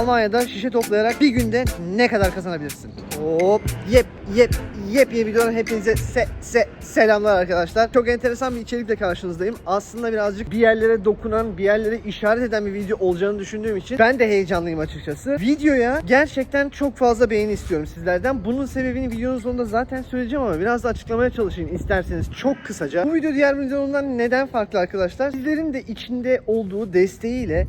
Almanya'da şişe toplayarak bir günde ne kadar kazanabilirsin? Hop yep yep yep yep videodan hepinize se, se, selamlar arkadaşlar. Çok enteresan bir içerikle karşınızdayım. Aslında birazcık bir yerlere dokunan, bir yerlere işaret eden bir video olacağını düşündüğüm için ben de heyecanlıyım açıkçası. Videoya gerçekten çok fazla beğeni istiyorum sizlerden. Bunun sebebini videonun sonunda zaten söyleyeceğim ama biraz da açıklamaya çalışayım isterseniz çok kısaca. Bu video diğer videolardan neden farklı arkadaşlar? Sizlerin de içinde olduğu desteğiyle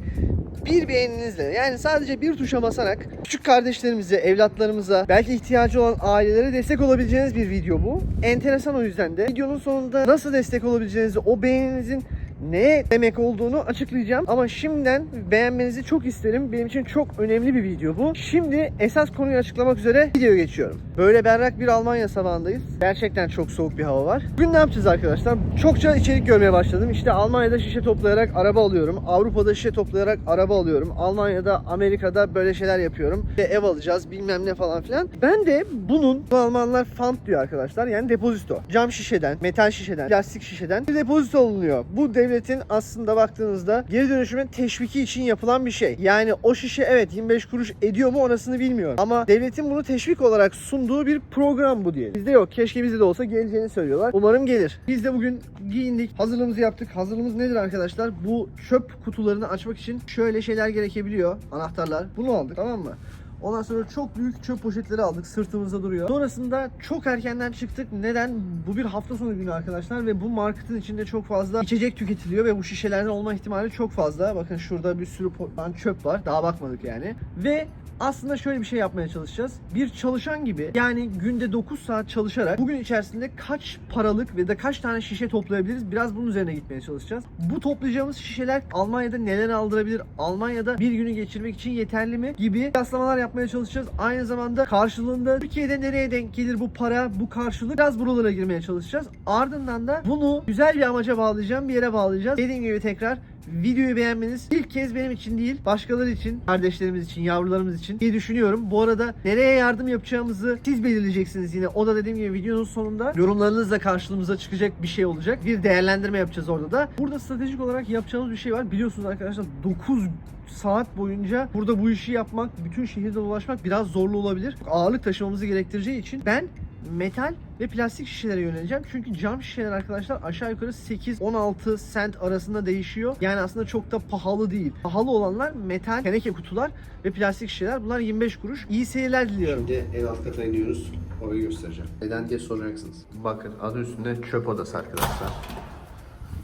bir beğeninizle yani sadece bir tuşa basarak küçük kardeşlerimize, evlatlarımıza, belki ihtiyacı olan ailelere destek olabileceğiniz bir video bu. Enteresan o yüzden de. Videonun sonunda nasıl destek olabileceğinizi, o beğeninizin ne demek olduğunu açıklayacağım. Ama şimdiden beğenmenizi çok isterim. Benim için çok önemli bir video bu. Şimdi esas konuyu açıklamak üzere videoya geçiyorum. Böyle berrak bir Almanya sabahındayız. Gerçekten çok soğuk bir hava var. Bugün ne yapacağız arkadaşlar? Çokça içerik görmeye başladım. İşte Almanya'da şişe toplayarak araba alıyorum. Avrupa'da şişe toplayarak araba alıyorum. Almanya'da, Amerika'da böyle şeyler yapıyorum. İşte ev alacağız bilmem ne falan filan. Ben de bunun bu Almanlar fund diyor arkadaşlar. Yani depozito. Cam şişeden, metal şişeden, plastik şişeden bir depozito alınıyor. Bu devletin aslında baktığınızda geri dönüşümün teşviki için yapılan bir şey. Yani o şişe evet 25 kuruş ediyor mu orasını bilmiyorum. Ama devletin bunu teşvik olarak sunduğu bir program bu diye. Bizde yok. Keşke bizde de olsa geleceğini söylüyorlar. Umarım gelir. Biz de bugün giyindik. Hazırlığımızı yaptık. Hazırlığımız nedir arkadaşlar? Bu çöp kutularını açmak için şöyle şeyler gerekebiliyor. Anahtarlar. Bunu aldık tamam mı? Ondan sonra çok büyük çöp poşetleri aldık. Sırtımızda duruyor. Sonrasında çok erkenden çıktık. Neden? Bu bir hafta sonu günü arkadaşlar ve bu marketin içinde çok fazla içecek tüketiliyor ve bu şişelerden olma ihtimali çok fazla. Bakın şurada bir sürü çöp var. Daha bakmadık yani. Ve aslında şöyle bir şey yapmaya çalışacağız. Bir çalışan gibi yani günde 9 saat çalışarak bugün içerisinde kaç paralık ve de kaç tane şişe toplayabiliriz? Biraz bunun üzerine gitmeye çalışacağız. Bu toplayacağımız şişeler Almanya'da neler aldırabilir? Almanya'da bir günü geçirmek için yeterli mi? Gibi yaslamalar yapmaya çalışacağız. Aynı zamanda karşılığında Türkiye'de nereye denk gelir bu para, bu karşılık? Biraz buralara girmeye çalışacağız. Ardından da bunu güzel bir amaca bağlayacağım, bir yere bağlayacağız. Dediğim gibi tekrar videoyu beğenmeniz ilk kez benim için değil, başkaları için, kardeşlerimiz için, yavrularımız için diye düşünüyorum. Bu arada nereye yardım yapacağımızı siz belirleyeceksiniz yine. O da dediğim gibi videonun sonunda yorumlarınızla karşılığımıza çıkacak bir şey olacak. Bir değerlendirme yapacağız orada da. Burada stratejik olarak yapacağımız bir şey var. Biliyorsunuz arkadaşlar 9 saat boyunca burada bu işi yapmak, bütün şehirde dolaşmak biraz zorlu olabilir. Ağırlık taşımamızı gerektireceği için ben metal ve plastik şişelere yöneleceğim. Çünkü cam şişeler arkadaşlar aşağı yukarı 8-16 cent arasında değişiyor. Yani aslında çok da pahalı değil. Pahalı olanlar metal, teneke kutular ve plastik şişeler. Bunlar 25 kuruş. İyi seyirler diliyorum. Şimdi en alt kata iniyoruz. Orayı göstereceğim. Neden diye soracaksınız. Bakın adı üstünde çöp odası arkadaşlar.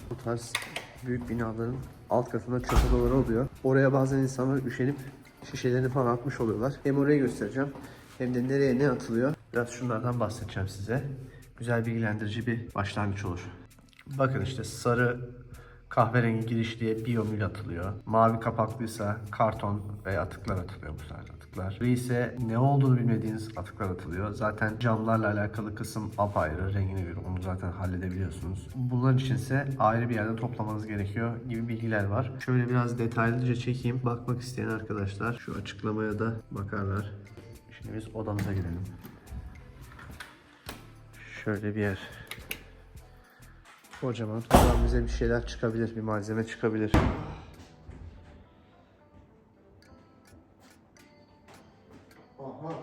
Bu tarz büyük binaların alt katında çöp odaları oluyor. Oraya bazen insanlar üşenip şişelerini falan atmış oluyorlar. Hem orayı göstereceğim hem de nereye ne atılıyor. Biraz şunlardan bahsedeceğim size. Güzel bilgilendirici bir başlangıç olur. Bakın işte sarı kahverengi girişliye biyomül atılıyor. Mavi kapaklıysa karton ve atıklar atılıyor bu tarz atıklar. Gri ise ne olduğunu bilmediğiniz atıklar atılıyor. Zaten camlarla alakalı kısım apayrı, rengine göre onu zaten halledebiliyorsunuz. Bunlar içinse ayrı bir yerde toplamanız gerekiyor gibi bilgiler var. Şöyle biraz detaylıca çekeyim. Bakmak isteyen arkadaşlar şu açıklamaya da bakarlar. Şimdi biz odamıza girelim. Şöyle bir yer. Kocaman. Buradan bize bir şeyler çıkabilir, bir malzeme çıkabilir. Aha.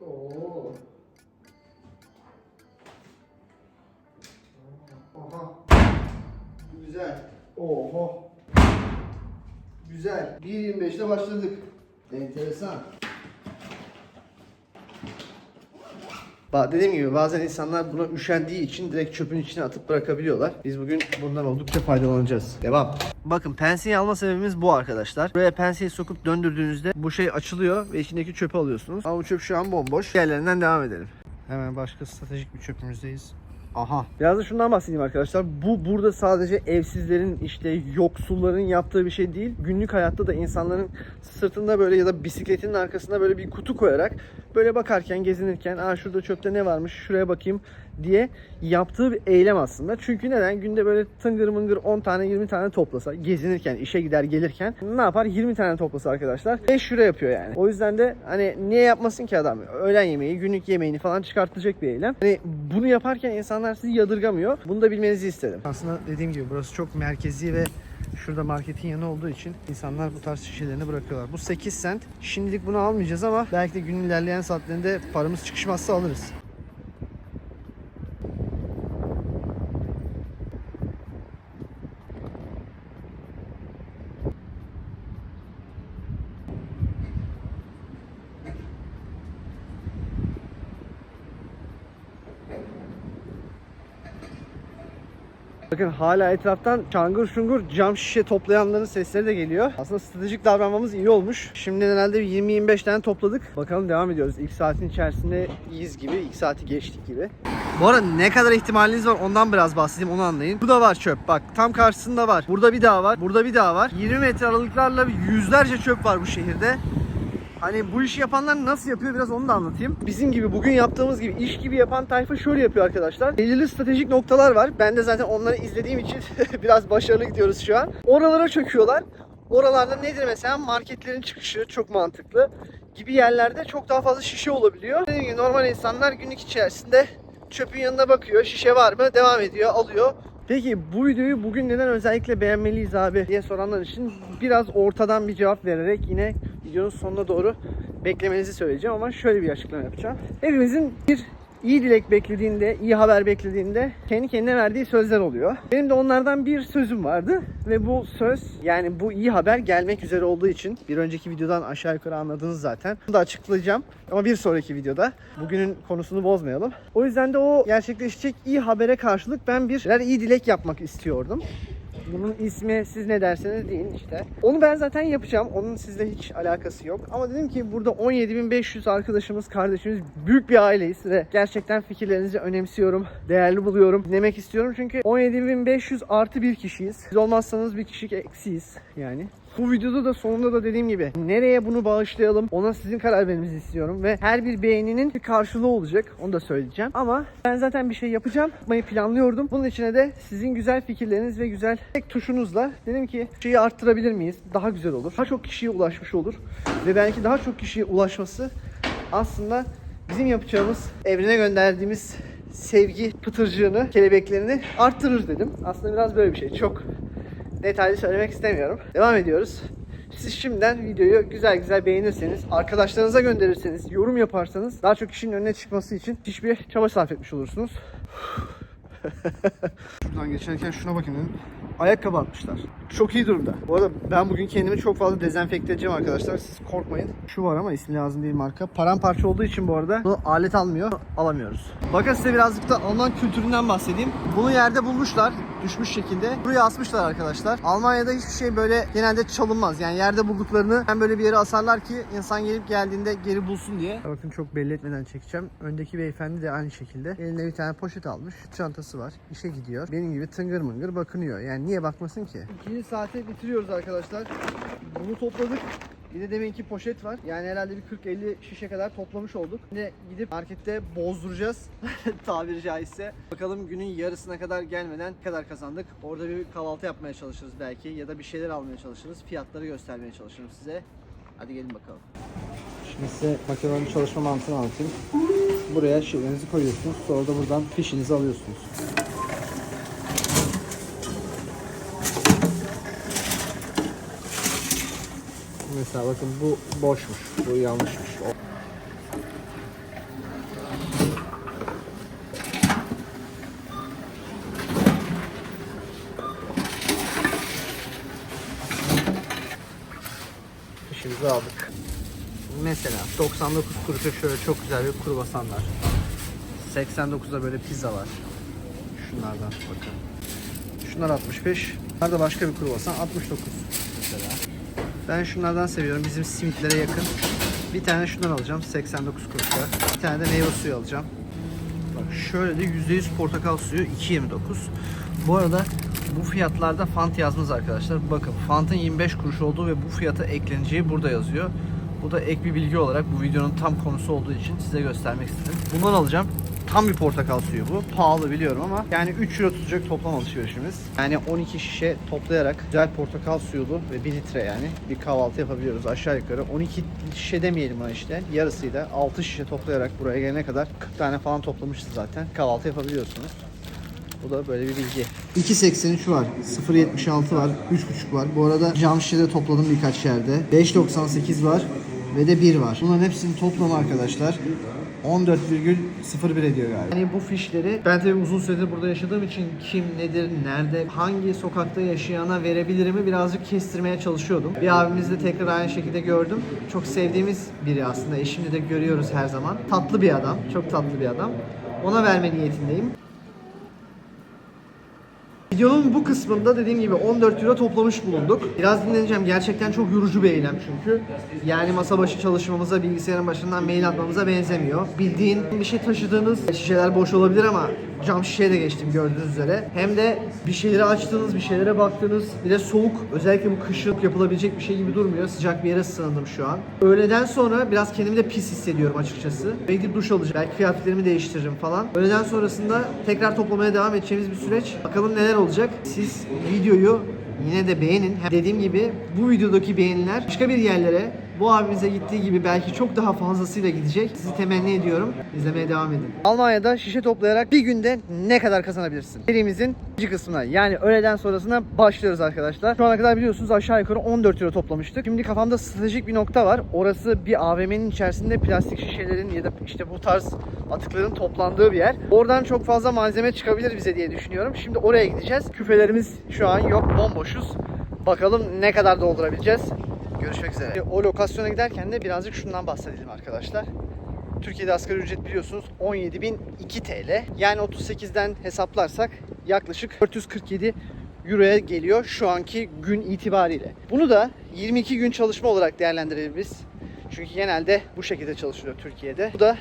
Oo. Aha. Güzel. Oho. Güzel. 1.25'te başladık. Enteresan. Dediğim gibi bazen insanlar buna üşendiği için direkt çöpün içine atıp bırakabiliyorlar. Biz bugün bundan oldukça faydalanacağız. Devam. Bakın penseyi alma sebebimiz bu arkadaşlar. Buraya penseyi sokup döndürdüğünüzde bu şey açılıyor ve içindeki çöpü alıyorsunuz. Ama bu çöp şu an bomboş. Diğerlerinden devam edelim. Hemen başka stratejik bir çöpümüzdeyiz. Aha. Biraz da şundan bahsedeyim arkadaşlar. Bu burada sadece evsizlerin işte yoksulların yaptığı bir şey değil. Günlük hayatta da insanların sırtında böyle ya da bisikletinin arkasında böyle bir kutu koyarak böyle bakarken gezinirken aa şurada çöpte ne varmış şuraya bakayım diye yaptığı bir eylem aslında. Çünkü neden? Günde böyle tıngır mıngır 10 tane 20 tane toplasa gezinirken işe gider gelirken ne yapar? 20 tane toplasa arkadaşlar 5 euro yapıyor yani. O yüzden de hani niye yapmasın ki adam? Öğlen yemeği, günlük yemeğini falan çıkartacak bir eylem. Hani bunu yaparken insanlar sizi yadırgamıyor. Bunu da bilmenizi istedim. Aslında dediğim gibi burası çok merkezi ve Şurada marketin yanı olduğu için insanlar bu tarz şişelerini bırakıyorlar. Bu 8 cent. Şimdilik bunu almayacağız ama belki de günün ilerleyen saatlerinde paramız çıkışmazsa alırız. Bakın hala etraftan çangır şungur cam şişe toplayanların sesleri de geliyor. Aslında stratejik davranmamız iyi olmuş. Şimdi herhalde bir 20-25 tane topladık. Bakalım devam ediyoruz. İlk saatin içerisinde iyiyiz gibi. ilk saati geçtik gibi. Bu arada ne kadar ihtimaliniz var ondan biraz bahsedeyim onu anlayın. Burada var çöp bak tam karşısında var. Burada bir daha var. Burada bir daha var. 20 metre aralıklarla yüzlerce çöp var bu şehirde. Hani bu işi yapanlar nasıl yapıyor biraz onu da anlatayım. Bizim gibi bugün yaptığımız gibi iş gibi yapan tayfa şöyle yapıyor arkadaşlar. Belirli stratejik noktalar var. Ben de zaten onları izlediğim için biraz başarılı gidiyoruz şu an. Oralara çöküyorlar. Oralarda nedir mesela marketlerin çıkışı çok mantıklı gibi yerlerde çok daha fazla şişe olabiliyor. Dediğim gibi normal insanlar günlük içerisinde çöpün yanına bakıyor. Şişe var mı? Devam ediyor, alıyor. Peki bu videoyu bugün neden özellikle beğenmeliyiz abi diye soranlar için biraz ortadan bir cevap vererek yine videonun sonuna doğru beklemenizi söyleyeceğim ama şöyle bir açıklama yapacağım. Hepimizin bir iyi dilek beklediğinde, iyi haber beklediğinde kendi kendine verdiği sözler oluyor. Benim de onlardan bir sözüm vardı ve bu söz yani bu iyi haber gelmek üzere olduğu için bir önceki videodan aşağı yukarı anladınız zaten. Bunu da açıklayacağım ama bir sonraki videoda. Bugünün konusunu bozmayalım. O yüzden de o gerçekleşecek iyi habere karşılık ben bir iyi dilek yapmak istiyordum. Bunun ismi siz ne derseniz deyin işte. Onu ben zaten yapacağım. Onun sizle hiç alakası yok. Ama dedim ki burada 17.500 arkadaşımız, kardeşimiz büyük bir aileyiz ve gerçekten fikirlerinizi önemsiyorum, değerli buluyorum, dinlemek istiyorum. Çünkü 17.500 artı bir kişiyiz. Siz olmazsanız bir kişi eksiyiz yani. Bu videoda da sonunda da dediğim gibi nereye bunu bağışlayalım ona sizin karar vermenizi istiyorum ve her bir beğeninin bir karşılığı olacak onu da söyleyeceğim. Ama ben zaten bir şey yapacağım, yapmayı planlıyordum. Bunun içine de sizin güzel fikirleriniz ve güzel tek tuşunuzla dedim ki şeyi arttırabilir miyiz? Daha güzel olur. Daha çok kişiye ulaşmış olur ve belki daha çok kişiye ulaşması aslında bizim yapacağımız evrene gönderdiğimiz sevgi pıtırcığını, kelebeklerini arttırır dedim. Aslında biraz böyle bir şey. Çok detaylı söylemek istemiyorum. Devam ediyoruz. Siz şimdiden videoyu güzel güzel beğenirseniz, arkadaşlarınıza gönderirseniz, yorum yaparsanız daha çok kişinin önüne çıkması için hiçbir çaba sarf etmiş olursunuz. Şuradan geçerken şuna bakın dedim. Ayakkabı atmışlar. Çok iyi durumda. Bu arada ben bugün kendimi çok fazla dezenfekte edeceğim arkadaşlar. Siz korkmayın. Şu var ama ismi lazım değil marka. Paramparça olduğu için bu arada bunu alet almıyor. Alamıyoruz. Bakın size birazcık da Alman kültüründen bahsedeyim. Bunu yerde bulmuşlar. Düşmüş şekilde. Buraya asmışlar arkadaşlar. Almanya'da hiçbir şey böyle genelde çalınmaz. Yani yerde bulduklarını hem böyle bir yere asarlar ki insan gelip geldiğinde geri bulsun diye. Bakın çok belli etmeden çekeceğim. Öndeki beyefendi de aynı şekilde. Eline bir tane poşet almış. Çantası var. İşe gidiyor. Benim gibi tıngır mıngır bakınıyor. Yani niye bakmasın ki? İkinci saate bitiriyoruz arkadaşlar. Bunu topladık. Bir de deminki poşet var. Yani herhalde bir 40-50 şişe kadar toplamış olduk. Şimdi gidip markette bozduracağız. Tabiri caizse. Bakalım günün yarısına kadar gelmeden ne kadar kazandık. Orada bir kahvaltı yapmaya çalışırız belki. Ya da bir şeyler almaya çalışırız. Fiyatları göstermeye çalışırım size. Hadi gelin bakalım. Şimdi size makinenin çalışma mantığını anlatayım. Buraya şeylerinizi koyuyorsunuz. Sonra da buradan fişinizi alıyorsunuz. Mesela bakın bu boşmuş. Bu yanlışmış. O- Fişimizi aldık. Mesela 99 kuruşa şöyle çok güzel bir kruvasan var. 89'da böyle pizza var. Şunlardan bakın. Şunlar 65. Bunlar da başka bir kruvasan 69 mesela. Ben şunlardan seviyorum. Bizim simitlere yakın. Bir tane şundan alacağım 89 kuruşa. Bir tane de meyve suyu alacağım. Bak şöyle de %100 portakal suyu 2.29. Bu arada bu fiyatlarda Fant yazmaz arkadaşlar. Bakın Fant'ın 25 kuruş olduğu ve bu fiyata ekleneceği burada yazıyor. Bu da ek bir bilgi olarak bu videonun tam konusu olduğu için size göstermek istedim. Bundan alacağım. Tam bir portakal suyu bu. Pahalı biliyorum ama yani 3 euro tutacak toplam alışverişimiz. Yani 12 şişe toplayarak güzel portakal suyulu ve 1 litre yani bir kahvaltı yapabiliyoruz aşağı yukarı. 12 şişe demeyelim ona işte. Yarısıyla 6 şişe toplayarak buraya gelene kadar 40 tane falan toplamışız zaten. Kahvaltı yapabiliyorsunuz. Bu da böyle bir bilgi. 2.83 var, 0.76 var, 3.5 var. Bu arada cam şişe de topladım birkaç yerde. 5.98 var ve de 1 var. Bunların hepsinin toplamı arkadaşlar 14,01 ediyor galiba. Yani bu fişleri ben tabii uzun süredir burada yaşadığım için kim nedir, nerede, hangi sokakta yaşayana verebilirimi birazcık kestirmeye çalışıyordum. Bir abimizi tekrar aynı şekilde gördüm. Çok sevdiğimiz biri aslında. Eşimle de görüyoruz her zaman. Tatlı bir adam. Çok tatlı bir adam. Ona verme niyetindeyim. Videonun bu kısmında dediğim gibi 14 euro toplamış bulunduk. Biraz dinleneceğim. Gerçekten çok yorucu bir eylem çünkü. Yani masa başı çalışmamıza, bilgisayarın başından mail atmamıza benzemiyor. Bildiğin bir şey taşıdığınız şişeler boş olabilir ama cam şişeye de geçtim gördüğünüz üzere. Hem de bir şeyleri açtığınız, bir şeylere baktığınız, bir de soğuk. Özellikle bu kışın yapılabilecek bir şey gibi durmuyor. Sıcak bir yere sığındım şu an. Öğleden sonra biraz kendimi de pis hissediyorum açıkçası. Ve gidip duş alacağım. Belki kıyafetlerimi değiştiririm falan. Öğleden sonrasında tekrar toplamaya devam edeceğimiz bir süreç. Bakalım neler olacak. Siz videoyu yine de beğenin. Dediğim gibi bu videodaki beğeniler başka bir yerlere bu abimize gittiği gibi belki çok daha fazlasıyla gidecek. Sizi temenni ediyorum. İzlemeye devam edin. Almanya'da şişe toplayarak bir günde ne kadar kazanabilirsin? Serimizin ikinci kısmına yani öğleden sonrasına başlıyoruz arkadaşlar. Şu ana kadar biliyorsunuz aşağı yukarı 14 euro toplamıştık. Şimdi kafamda stratejik bir nokta var. Orası bir AVM'nin içerisinde plastik şişelerin ya da işte bu tarz atıkların toplandığı bir yer. Oradan çok fazla malzeme çıkabilir bize diye düşünüyorum. Şimdi oraya gideceğiz. Küfelerimiz şu an yok. Bomboşuz. Bakalım ne kadar doldurabileceğiz. Görüşmek üzere. O lokasyona giderken de birazcık şundan bahsedelim arkadaşlar. Türkiye'de asgari ücret biliyorsunuz 17.002 TL. Yani 38'den hesaplarsak yaklaşık 447 Euro'ya geliyor şu anki gün itibariyle. Bunu da 22 gün çalışma olarak değerlendirebiliriz. Çünkü genelde bu şekilde çalışılıyor Türkiye'de. Bu da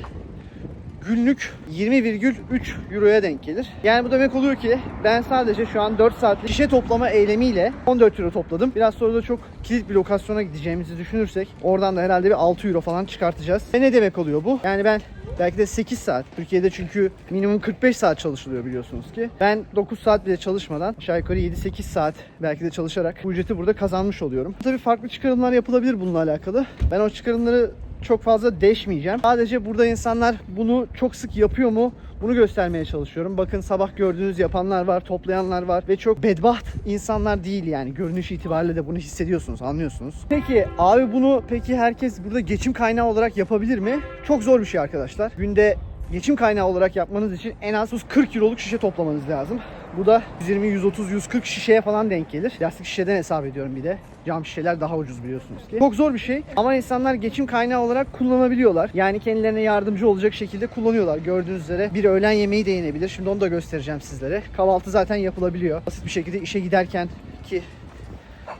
günlük 20,3 Euro'ya denk gelir. Yani bu demek oluyor ki ben sadece şu an 4 saatlik şişe toplama eylemiyle 14 Euro topladım. Biraz sonra da çok kilit bir lokasyona gideceğimizi düşünürsek oradan da herhalde bir 6 Euro falan çıkartacağız. Ve ne demek oluyor bu? Yani ben Belki de 8 saat. Türkiye'de çünkü minimum 45 saat çalışılıyor biliyorsunuz ki. Ben 9 saat bile çalışmadan aşağı yukarı 7-8 saat belki de çalışarak bu ücreti burada kazanmış oluyorum. Tabii farklı çıkarımlar yapılabilir bununla alakalı. Ben o çıkarımları çok fazla deşmeyeceğim. Sadece burada insanlar bunu çok sık yapıyor mu? Bunu göstermeye çalışıyorum. Bakın sabah gördüğünüz yapanlar var, toplayanlar var ve çok bedbaht insanlar değil yani. Görünüş itibariyle de bunu hissediyorsunuz, anlıyorsunuz. Peki abi bunu peki herkes burada geçim kaynağı olarak yapabilir mi? Çok zor bir şey arkadaşlar. Günde geçim kaynağı olarak yapmanız için en az 40 kiloluk şişe toplamanız lazım. Bu da 120, 130, 140 şişeye falan denk gelir. Plastik şişeden hesap ediyorum bir de. Cam şişeler daha ucuz biliyorsunuz ki. Çok zor bir şey ama insanlar geçim kaynağı olarak kullanabiliyorlar. Yani kendilerine yardımcı olacak şekilde kullanıyorlar. Gördüğünüz üzere bir öğlen yemeği de yenebilir. Şimdi onu da göstereceğim sizlere. Kahvaltı zaten yapılabiliyor. Basit bir şekilde işe giderken ki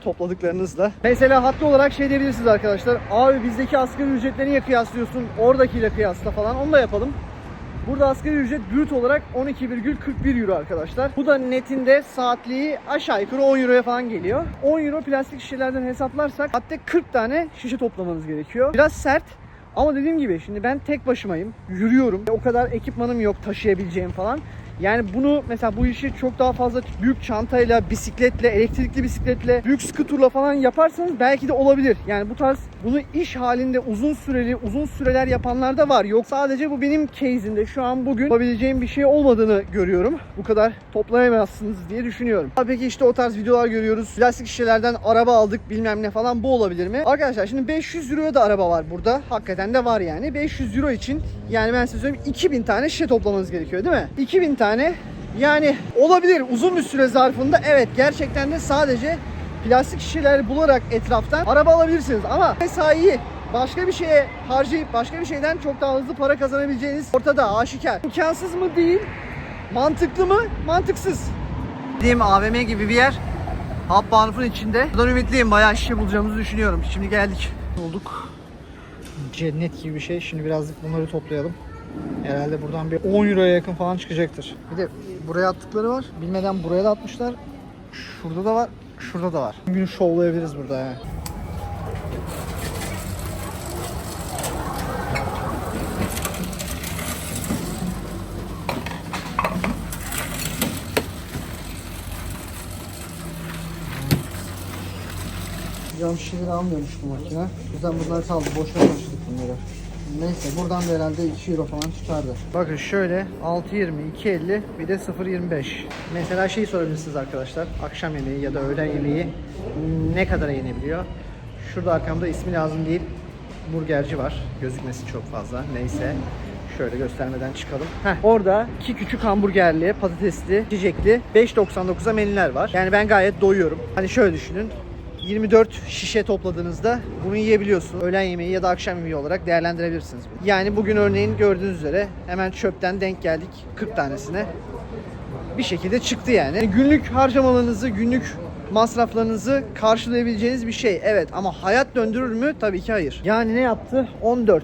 topladıklarınızla. Mesela haklı olarak şey diyebilirsiniz arkadaşlar. Abi bizdeki asgari ücretleri niye kıyaslıyorsun? Oradakiyle kıyasla falan. Onu da yapalım. Burada asgari ücret brüt olarak 12,41 euro arkadaşlar. Bu da netinde saatliği aşağı yukarı 10 euroya falan geliyor. 10 euro plastik şişelerden hesaplarsak hatta 40 tane şişe toplamanız gerekiyor. Biraz sert ama dediğim gibi şimdi ben tek başımayım. Yürüyorum. O kadar ekipmanım yok taşıyabileceğim falan. Yani bunu mesela bu işi çok daha fazla büyük çantayla, bisikletle, elektrikli bisikletle, büyük skuturla falan yaparsanız belki de olabilir. Yani bu tarz bunu iş halinde uzun süreli, uzun süreler yapanlar da var. Yok sadece bu benim case'imde şu an bugün yapabileceğim bir şey olmadığını görüyorum. Bu kadar toplayamazsınız diye düşünüyorum. Peki işte o tarz videolar görüyoruz. Plastik şişelerden araba aldık bilmem ne falan bu olabilir mi? Arkadaşlar şimdi 500 euroya da araba var burada. Hakikaten de var yani. 500 euro için yani ben size söyleyeyim 2000 tane şişe toplamanız gerekiyor değil mi? 2000 tane yani olabilir uzun bir süre zarfında evet gerçekten de sadece plastik şişeler bularak etraftan araba alabilirsiniz ama mesaiyi başka bir şeye harcayıp başka bir şeyden çok daha hızlı para kazanabileceğiniz ortada aşikar. İmkansız mı değil, mantıklı mı? Mantıksız. Dediğim AVM gibi bir yer. Habbanuf'un içinde. Buradan ümitliyim. Bayağı şişe bulacağımızı düşünüyorum. Şimdi geldik. Bulduk. Cennet gibi bir şey. Şimdi birazcık bunları toplayalım. Herhalde buradan bir 10 euroya yakın falan çıkacaktır. Bir de buraya attıkları var. Bilmeden buraya da atmışlar. Şurada da var. Şurada da var. Bugün şovlayabiliriz burada yani. Cam şişeleri almıyormuş bu makine. O yüzden bunlar kaldı. Boşuna taşıdık bunları. Neyse buradan da herhalde 2 euro falan tutardı. Bakın şöyle 6.20, 2.50 bir de 0.25. Mesela şey sorabilirsiniz arkadaşlar. Akşam yemeği ya da öğlen yemeği ne kadara yenebiliyor? Şurada arkamda ismi lazım değil. Burgerci var. Gözükmesi çok fazla. Neyse. Şöyle göstermeden çıkalım. Heh, orada iki küçük hamburgerli, patatesli, içecekli 5.99'a menüler var. Yani ben gayet doyuyorum. Hani şöyle düşünün. 24 şişe topladığınızda bunu yiyebiliyorsunuz. Öğlen yemeği ya da akşam yemeği olarak değerlendirebilirsiniz. Yani bugün örneğin gördüğünüz üzere hemen çöpten denk geldik 40 tanesine. Bir şekilde çıktı yani. Yani Günlük harcamalarınızı, günlük masraflarınızı karşılayabileceğiniz bir şey. Evet ama hayat döndürür mü? Tabii ki hayır. Yani ne yaptı? 14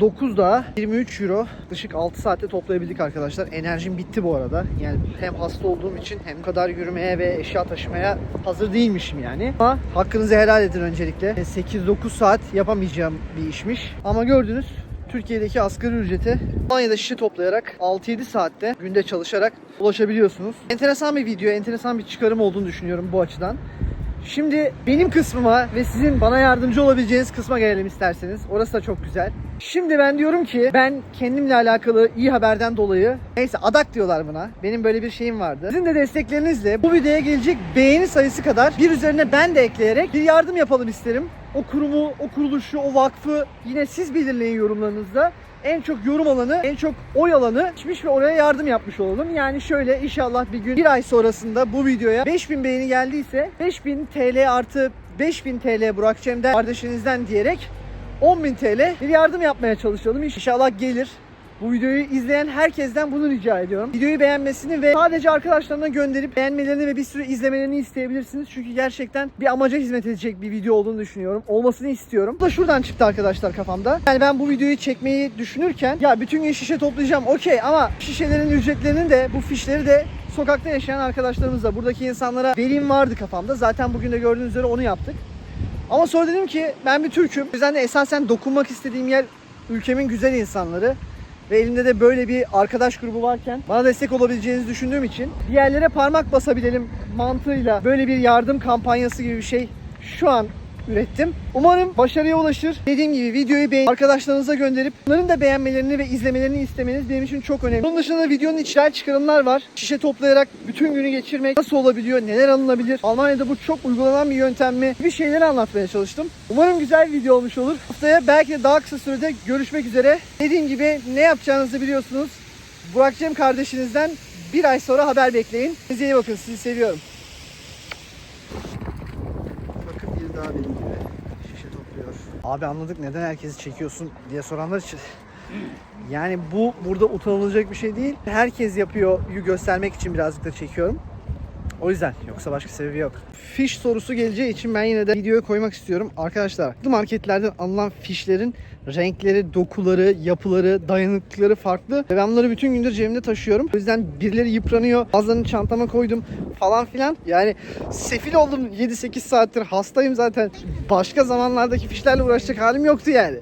9 daha 23 euro. Yaklaşık 6 saatte toplayabildik arkadaşlar. Enerjim bitti bu arada. Yani hem hasta olduğum için hem kadar yürümeye ve eşya taşımaya hazır değilmişim yani. Ama hakkınızı helal edin öncelikle. 8-9 saat yapamayacağım bir işmiş. Ama gördünüz Türkiye'deki asgari ücrete Almanya'da şişe toplayarak 6-7 saatte günde çalışarak ulaşabiliyorsunuz. Enteresan bir video, enteresan bir çıkarım olduğunu düşünüyorum bu açıdan. Şimdi benim kısmıma ve sizin bana yardımcı olabileceğiniz kısma gelelim isterseniz. Orası da çok güzel. Şimdi ben diyorum ki ben kendimle alakalı iyi haberden dolayı neyse adak diyorlar buna. Benim böyle bir şeyim vardı. Sizin de desteklerinizle bu videoya gelecek beğeni sayısı kadar bir üzerine ben de ekleyerek bir yardım yapalım isterim. O kurumu, o kuruluşu, o vakfı yine siz belirleyin yorumlarınızda en çok yorum alanı, en çok oy alanı çıkmış ve oraya yardım yapmış olalım. Yani şöyle inşallah bir gün bir ay sonrasında bu videoya 5000 beğeni geldiyse 5000 TL artı 5000 TL Burak Cem'den kardeşinizden diyerek 10.000 TL bir yardım yapmaya çalışalım. İnşallah gelir. Bu videoyu izleyen herkesten bunu rica ediyorum. Videoyu beğenmesini ve sadece arkadaşlarına gönderip beğenmelerini ve bir sürü izlemelerini isteyebilirsiniz. Çünkü gerçekten bir amaca hizmet edecek bir video olduğunu düşünüyorum. Olmasını istiyorum. Bu da şuradan çıktı arkadaşlar kafamda. Yani ben bu videoyu çekmeyi düşünürken ya bütün gün şişe toplayacağım okey ama şişelerin ücretlerini de bu fişleri de sokakta yaşayan arkadaşlarımızla buradaki insanlara vereyim vardı kafamda. Zaten bugün de gördüğünüz üzere onu yaptık. Ama sonra dedim ki ben bir Türk'üm. O yüzden de esasen dokunmak istediğim yer ülkemin güzel insanları. Ve elimde de böyle bir arkadaş grubu varken bana destek olabileceğinizi düşündüğüm için bir yerlere parmak basabilelim mantığıyla böyle bir yardım kampanyası gibi bir şey şu an ürettim. Umarım başarıya ulaşır. Dediğim gibi videoyu beğen arkadaşlarınıza gönderip onların da beğenmelerini ve izlemelerini istemeniz benim için çok önemli. Bunun dışında da videonun içler çıkarımlar var. Şişe toplayarak bütün günü geçirmek nasıl olabiliyor, neler alınabilir? Almanya'da bu çok uygulanan bir yöntem mi? Bir şeyleri anlatmaya çalıştım. Umarım güzel bir video olmuş olur. Haftaya belki de daha kısa sürede görüşmek üzere. Dediğim gibi ne yapacağınızı biliyorsunuz. Burak Cem kardeşinizden bir ay sonra haber bekleyin. Size iyi bakın. Sizi seviyorum. Daha benim gibi şişe topluyor. Abi anladık neden herkesi çekiyorsun diye soranlar için. Yani bu burada utanılacak bir şey değil. Herkes yapıyor yu göstermek için birazcık da çekiyorum. O yüzden yoksa başka sebebi yok. Fiş sorusu geleceği için ben yine de videoya koymak istiyorum. Arkadaşlar bu marketlerden alınan fişlerin renkleri, dokuları, yapıları, dayanıklıkları farklı. Ve ben bunları bütün gündür cebimde taşıyorum. O yüzden birileri yıpranıyor. Bazılarını çantama koydum falan filan. Yani sefil oldum 7-8 saattir hastayım zaten. Başka zamanlardaki fişlerle uğraşacak halim yoktu yani.